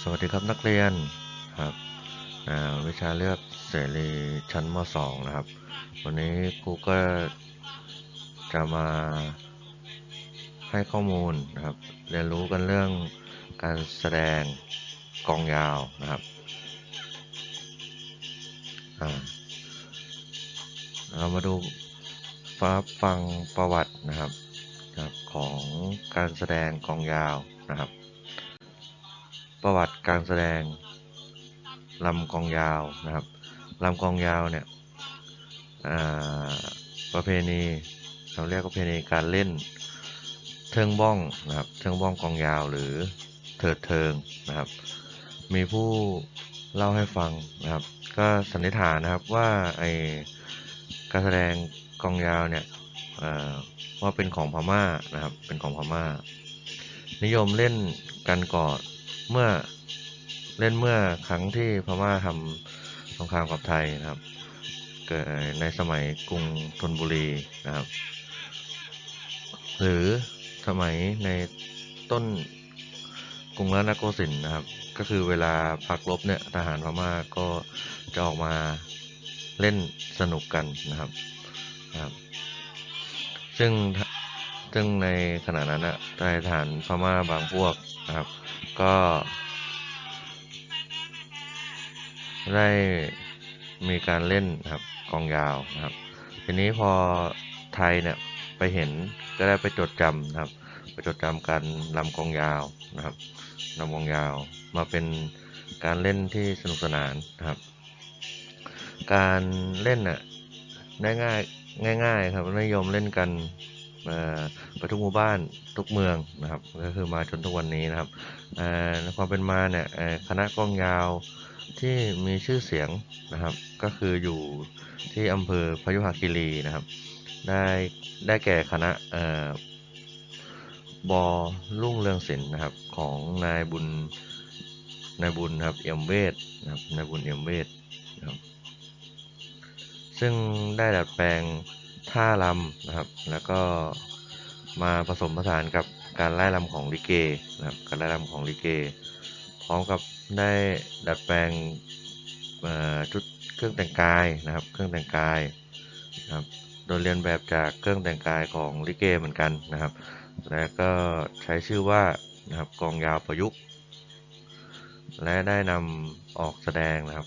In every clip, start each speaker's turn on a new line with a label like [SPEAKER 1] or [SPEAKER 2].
[SPEAKER 1] สวัสดีครับนักเรียนครับวิชาเลือกเสรีชั้นม .2 นะครับ วันนี้ครูก็จะมาให้ข้อมูลนะครับ เรียนรู้กันเรื่องการแสดงกองยาวนะครับเรามาดูฟ้าฟังประวัตินะครับของการแสดงกองยาวนะครับ ประวัติการแสดงลำกองยาวนะครับลำกองยาวเนี่ยประเพณีเราเรียกว่าประเพณีการเล่นเทิงบ้องนะครับเทิงบ้องกองยาวหรือเถิดเทิงนะครับ มีผู้เล่าให้ฟังนะครับ ก็สันนิษฐานนะครับว่าไอการแสดงกองยาวเนี่ยว่าเป็นของพม่านะครับเป็นของพม่า นิยมเล่นกันก่อน เมื่อเล่นเมื่อครั้งที่พม่าทำสงครามกับไทยนะครับ เกิดในสมัยกรุงธนบุรีนะครับ หรือสมัยในต้นกรุงรัตนโกสินทร์นะครับ ก็คือเวลาพักรบเนี่ยทหารพม่าก็จะออกมาเล่นสนุกกันนะครับนะครับ ซึ่งซึ่งในขณะนั้นนะนายทหารพม่าบางพวกนะครับ ก็ได้มีการเล่นครับกองยาวนะครับ ทีนี้พอไทยเนี่ยไปเห็นก็ได้ไปจดจำนะครับ ไปจดจำการลำกองยาวนะครับลำกองยาวมาเป็นการเล่นที่สนุกสนานนะครับ การเล่นน่ะได้ง่ายง่ายๆครับนิยมเล่นกัน ไปทุกหมู่บ้านทุกเมืองนะครับ ก็คือมาจนทุกวันนี้นะครับในความเป็นมาเนี่ยคณะกองยาวที่มีชื่อเสียงนะครับ ก็คืออยู่ที่อำเภอพยุหคีรีนะครับ ได้ได้แก่คณะบอลุ่งเรืองศิลป์นะครับของนายบุญนายบุญครับเอี่ยมเวทนะครับนายบุญเอี่ยมเวทนะครับซึ่งได้ดัดแปลง ท่าลำนะครับ แล้วก็มาผสมผสานกับการไล่ลำของลิเกนะครับ การไล่ลำของลิเก พร้อมกับได้ดัดแปลงชุดเครื่องแต่งกายนะครับ เครื่องแต่งกายนะครับ โดยเรียนแบบจากเครื่องแต่งกายของลิเกเหมือนกันนะครับ และก็ใช้ชื่อว่านะครับกองยาวประยุกต์ และได้นำออกแสดงนะครับ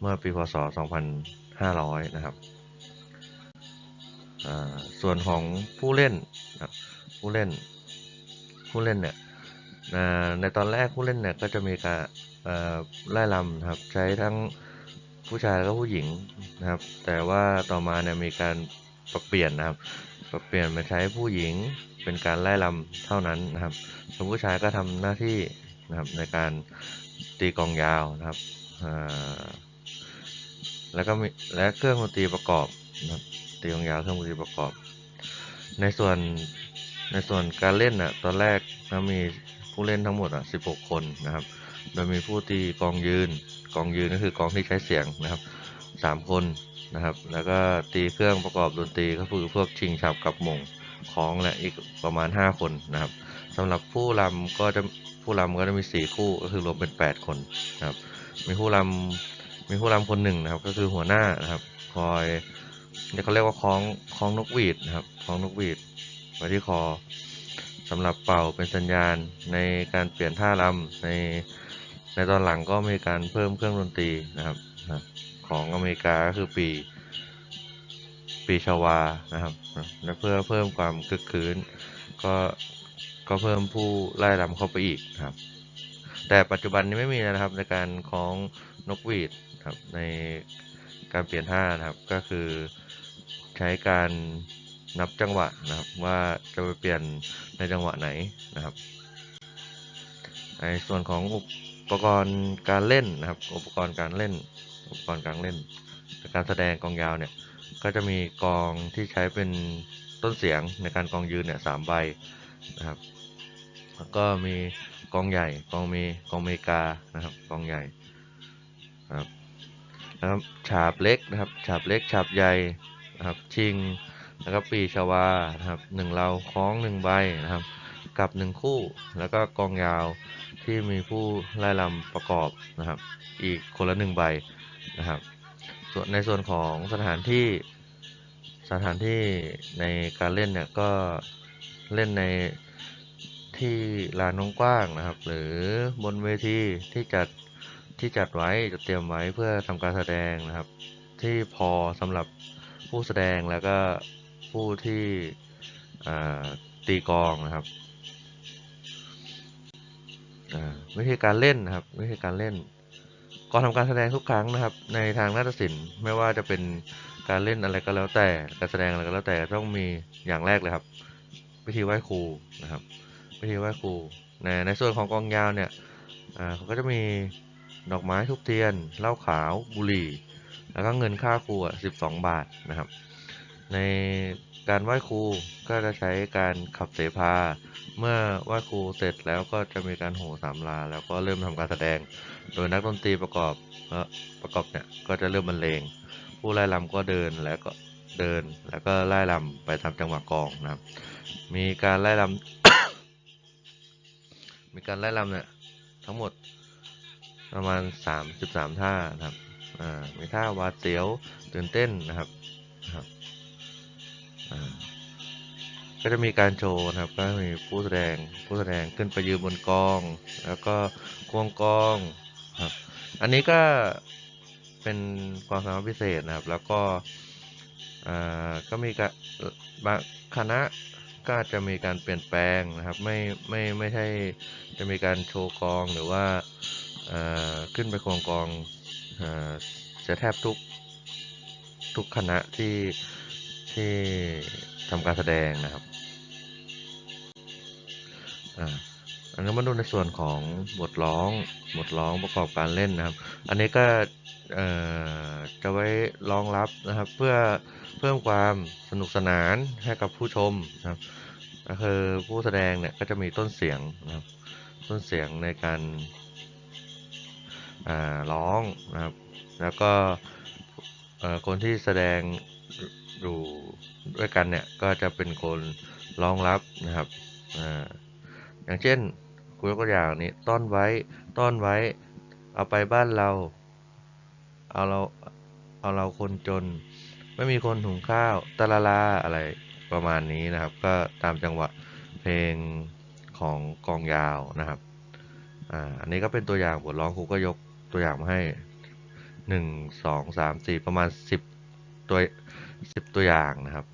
[SPEAKER 1] เมื่อปีพศ 2500 นะครับ ส่วนของผู้เล่นนะผู้เล่นผู้เล่นเนี่ยในตอนแรกผู้เล่นเนี่ยก็จะมีการไล่ลำครับใช้ทั้งผู้ชายและผู้หญิงนะครับ แต่ว่าต่อมาเนี่ยมีการปรับเปลี่ยนนะครับปรับเปลี่ยนมาใช้ผู้หญิงเป็นการไล่ลำเท่านั้นนะครับส่วนผู้ชายก็ทำหน้าที่นะครับในการตีกองยาวนะครับแล้วก็มีและเครื่องดนตรีประกอบนะครับ ตีกองยาวเครื่องดนตรีประกอบ ในส่วนในส่วนการเล่นอะตอนแรกนะมีผู้เล่นทั้งหมดอะ16 คนนะครับ โดยมีผู้ตีกองยืน กองยืนก็คือกองที่ใช้เสียงนะครับ 3 คนนะครับ แล้วก็ตีเครื่องประกอบดนตรีก็คือพวกชิงฉับกับมงของและอีกประมาณ 5 คนนะครับสำหรับผู้ลำก็จะผู้ลำก็จะมี 4 คู่ก็คือรวมเป็น 8 คนนะครับ มีผู้ลำมีผู้ลำคนหนึ่งนะครับ ก็คือหัวหน้านะครับ คอย เนี่ยเขาเรียกว่าคล้องคล้องนกหวีดนะครับคล้องนกหวีดไว้ที่คอสำหรับเป่าเป็นสัญญาณในการเปลี่ยนท่ารำในในตอนหลังก็มีการเพิ่มเครื่องดนตรีนะครับของอเมริกาก็คือปีปีชาวานะครับและเพื่อเพิ่มความคึกคืนก็ก็เพิ่มผู้ไล่รำเข้าไปอีกครับ แต่ปัจจุบันนี้ไม่มีนะครับในการคล้องนกหวีดครับในการเปลี่ยนท่านะครับก็คือ ใช้การนับจังหวะนะครับว่าจะไปเปลี่ยนในจังหวะไหนนะครับ ในส่วนของอุปกรณ์การเล่นนะครับ อุปกรณ์การเล่น อุปกรณ์การเล่น การแสดงกองยาวเนี่ยก็จะมีกองที่ใช้เป็นต้นเสียงในการกองยืนเนี่ยสามใบนะครับแล้วก็มีกองใหญ่กองมีกองเมกานะครับกองใหญ่ครับนะครับฉาบเล็กนะครับฉาบเล็กฉาบใหญ่ นะครับชิงแล้วก็ปีชวานะครับหนึ่งเราคล้องหนึ่งใบนะครับ กับหนึ่งคู่ แล้วก็กองยาวที่มีผู้ไล่ลำประกอบนะครับ อีกคนละหนึ่งใบนะครับ ส่วนในส่วนของสถานที่สถานที่ในการเล่นเนี่ยก็เล่นในที่ลานกว้างนะครับ หรือบนเวทีที่จัดที่จัดไว้จะเตรียมไว้เพื่อทำการแสดงนะครับ ที่พอสำหรับ ผู้แสดงแล้วก็ผู้ที่ตีกองนะครับวิธีการเล่นนะครับ วิธีการเล่นก่อนทำการแสดงทุกครั้งนะครับ ในทางนาฏศิลป์ไม่ว่าจะเป็นการเล่นอะไรก็แล้วแต่ การแสดงอะไรก็แล้วแต่ต้องมีอย่างแรกเลยครับ วิธีไหว้ครูนะครับ วิธีไหว้ครูในในส่วนของกองยาวเนี่ยเขาก็จะมีดอกไม้ทุบเทียนเหล้าขาวบุหรี่ แล้วก็เงินค่าครูอะ12บาทนะครับ ในการไหว้ครูก็จะใช้การขับเสพา เมื่อไหว้ครูเสร็จแล้วก็จะมีการโห่สามลา แล้วก็เริ่มทำการแสดง โดยนักดนตรีประกอบประกอบเนี่ยก็จะเริ่มบรรเลง ผู้ไล่ลำก็เดินแล้วก็เดินแล้วก็ไล่ลำไปตามจังหวะกองนะครับ มีการไล่ลำมีการไล่ลำเนี่ยทั้งหมดประมาณ 33 ท่านะครับ มีท่าวาดเสียวตื่นเต้นนะครับนะครับก็จะมีการโชว์นะครับ ก็มีผู้แสดงผู้แสดงขึ้นไปยืนบนกอง แล้วก็ควงกองครับ อันนี้ก็เป็นความสามารถพิเศษนะครับ แล้วก็ก็มีการบางคณะก็จะมีการเปลี่ยนแปลงนะครับไม่ไม่ไม่ใช่จะมีการโชว์กองหรือว่าขึ้นไปควงกอง จะแทบทุกทุกคณะที่ที่ทำการแสดงนะครับอ่าอันนี้มาดูในส่วนของบทร้องบทร้องประกอบการเล่นนะครับ อันนี้ก็จะไว้รองรับนะครับ เพื่อเพิ่มความสนุกสนานให้กับผู้ชมนะครับก็คือผู้แสดงเนี่ยก็จะมีต้นเสียงนะครับ ต้นเสียงในการ ร้องนะครับ แล้วก็คนที่แสดงอยู่ด้วยกันเนี่ยก็จะเป็นคนร้องรับนะครับอ่าอย่างเช่นคุยกตัวอย่างนี้ต้อนไว้ต้อนไว้ เอาไปบ้านเราเอาเราเอาเราคนจน ไม่มีคนหุงข้าวตะละลาอะไรประมาณนี้นะครับ ก็ตามจังหวะเพลงของกองยาวนะครับอ่าอันนี้ก็เป็นตัวอย่างบทร้องครูก็ยก ตัวอย่างมาให้หนึ่งสองสามสี่ประมาณสิบตัวสิบตัวอย่างนะครับ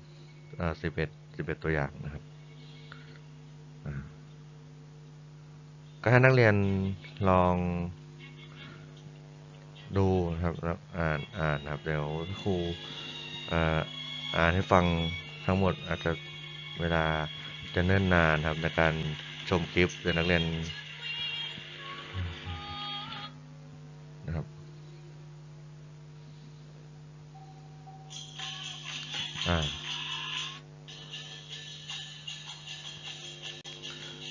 [SPEAKER 1] อ่าสิบเอ็ดสิบเอ็ดตัวอย่างนะครับก็ให้นักเรียนลองดูนะครับอ่านอ่านนะครับเดี๋ยวครูอ่ออ่านให้ฟังทั้งหมดอาจจะเวลาจะเนิ่นนานครับในการชมคลิปเดี๋ยวนักเรียน อ่า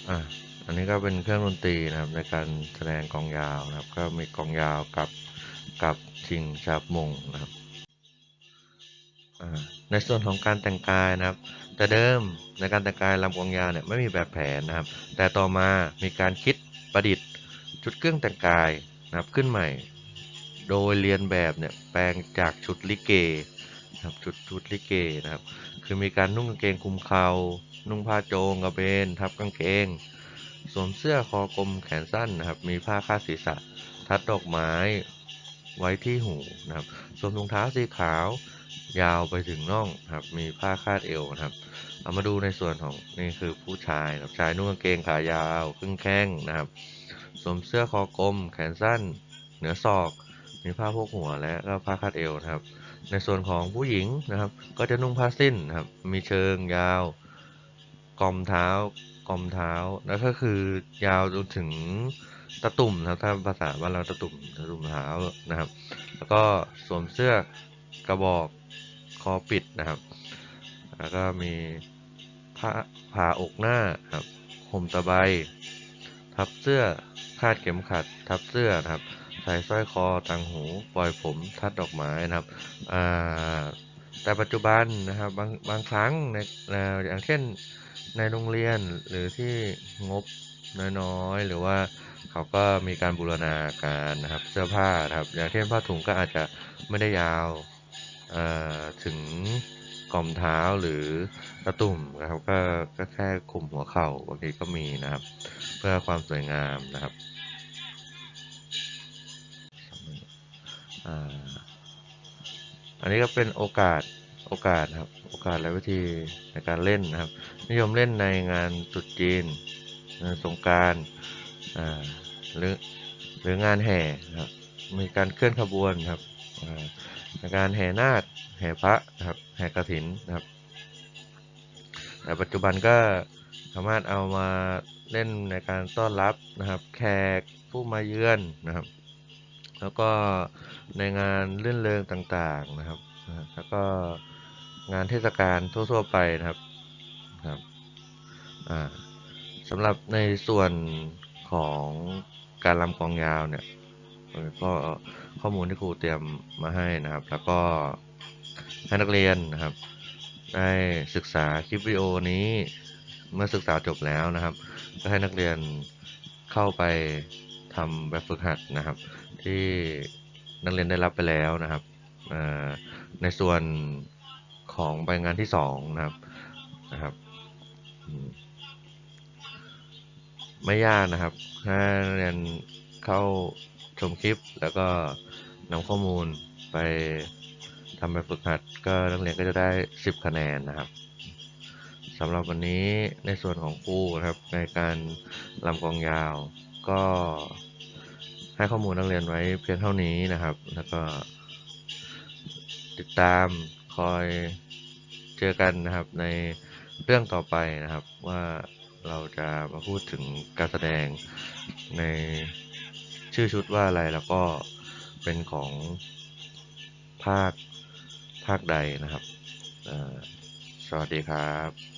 [SPEAKER 1] อะอันนี้ก็เป็นเครื่องดนตรีนะครับในการแสดงกองยาวนะครับ ก็มีกองยาวกับกับชิงชาบมงนะครับอ่าในส่วนของการแต่งกายนะครับ แต่เดิมในการแต่งกายลำกองยาวเนี่ยไม่มีแบบแผนนะครับ แต่ต่อมามีการคิดประดิษฐ์ชุดเครื่องแต่งกายนะครับขึ้นใหม่ โดยเรียนแบบเนี่ยแปลงจากชุดลิเกนะ ครับชุดชุดลิเกนะครับ คือมีการนุ่งกางเกงคลุมเข่านุ่งผ้าโจงกระเบนทับกางเกง สวมเสื้อคอกลมแขนสั้นนะครับ มีผ้าคาดศีรษะ ทัดดอกไม้ไว้ที่หูนะครับ สวมรองเท้าสีขาวยาวไปถึงน่องครับ มีผ้าคาดเอวนะครับ เอามาดูในส่วนของนี่คือผู้ชายครับชายนุ่งกางเกงขายาวครึ่งแข้งนะครับ สวมเสื้อคอกลมแขนสั้น เหนือศอก มีผ้าพกหัวและก็ผ้าคาดเอวนะครับ ในส่วนของผู้หญิงนะครับ ก็จะนุ่งผ้าสิ้นนะครับ มีเชิงยาวกอมเท้ากอมเท้า แล้วก็คือยาวจนถึงตะตุ่มนะครับ ถ้าภาษาบ้านเราตะตุ่มตะตุ่มเท้านะครับ แล้วก็สวมเสื้อกระบอกคอปิดนะครับ แล้วก็มีผ้าผ่าอกหน้าครับห่มตะไบทับเสื้อคาดเข็มขัด ทับเสื้อนะครับ ใส่สร้อยคอต่างหูปล่อยผมทัดดอกไม้นะครับแต่ปัจจุบันนะครับบางบางครั้งในอย่างเช่นในโรงเรียนหรือที่งบน้อยๆ หรือว่าเขาก็มีการบูรณาการนะครับเสื้อผ้าครับ อย่างเช่นผ้าถุงก็อาจจะไม่ได้ยาวถึงกล่อมเท้าหรือตะตุ่มนะครับก็ก็แค่คุมหัวเข่าบางทีก็มีนะครับ เพื่อความสวยงามนะครับ อันนี้ก็เป็นโอกาสโอกาสครับโอกาสและวิธีในการเล่นนะครับ นิยมเล่นในงานตรุษจีนงานสงการหรือหรืองานแห่ครับมีการเคลื่อนขบวนครับการแห่นาคแห่พระนะครับแห่กฐินนะครับแต่ปัจจุบันก็สามารถเอามาเล่นในการต้อนรับนะครับ แขกผู้มาเยือนนะครับ แล้วก็ ในงานเลื่อนเริงต่างๆนะครับ แล้วก็งานเทศกาลทั่ว ๆ ไปนะครับครับสำหรับในส่วนของการรำกองยาวเนี่ยก็ข้อมูลที่ครูเตรียมมาให้นะครับ แล้วก็ให้นักเรียนนะครับ ได้ศึกษาคลิปวิดีโอนี้เมื่อศึกษาจบแล้วนะครับ ก็ให้นักเรียนเข้าไปทำแบบฝึกหัดนะครับ ที่ นักเรียนได้รับไปแล้วนะครับในส่วนของใบงานที่สองนะครับนะครับไม่ยากนะครับถ้าเรียนเข้าชมคลิปแล้วก็นำข้อมูลไปทำแบบฝึกหัดก็นักเรียนก็จะได้ 10 คะแนนนะครับสำหรับวันนี้ในส่วนของครูนะครับในการลำกลองยาวก็ ให้ข้อมูลนักเรียนไว้เพียงเท่านี้นะครับ แล้วก็ติดตามคอยเจอกันนะครับในเรื่องต่อไปนะครับว่าเราจะมาพูดถึงการแสดงในชื่อชุดว่าอะไรแล้วก็เป็นของภาคภาคใดนะครับสวัสดีครับ